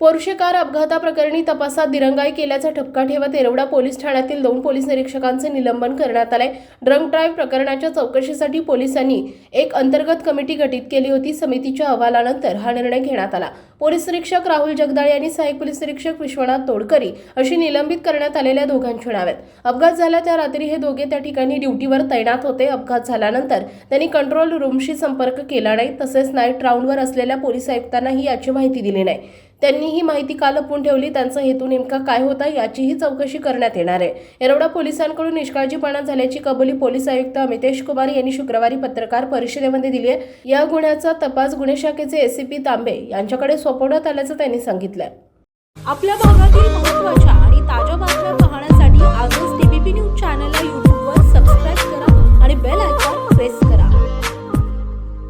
Porsche car अपघाताप्रकरणी तपासात दिरंगाई केल्याचा ठपका ठेवत येरवडा पोलीस ठाण्यातील दोन पोलीस निरीक्षकांचे निलंबन करण्यात आले ड्रंक ड्राईव्ह प्रकरणाच्या चौकशीसाठी पोलिसांनी एक अंतर्गत कमिटी गठीत केली होती. समितीच्या अहवालानंतर हा निर्णय घेण्यात आला. पोलीस निरीक्षक राहुल जगदाळे यांनी सहाय्यक पोलीस निरीक्षक विश्वनाथ तोडकरी अशी निलंबित करण्यात आलेल्या दोघांची नावे अपघात झाला त्या रात्री हे दोघे त्या ठिकाणी ड्युटीवर तैनात होते. अपघात झाल्यानंतर त्यांनी कंट्रोल रूमशी संपर्क केला नाही. तसेच नाईट राऊंडवर असलेल्या पोलीस आयुक्तांनाही याची माहिती दिली नाही. त्यांनी ही माहिती का लपवून ठेवली. त्यांचा हेतू नेमका काय होता याचीही चौकशी करण्यात येणार आहे. येरवडा पोलिसांकडून निष्काळजीपणा झाल्याची कबुली पोलीस आयुक्त अमितेश कुमार यांनी शुक्रवारी पत्रकार परिषदेमध्ये दिली आहे. या गुन्ह्याचा तपास गुन्हे शाखेचे एसीपी तांबे यांच्याकडे सोपवण्यात आल्याचं त्यांनी सांगितलं आपल्या भागातील महत्त्वाच्या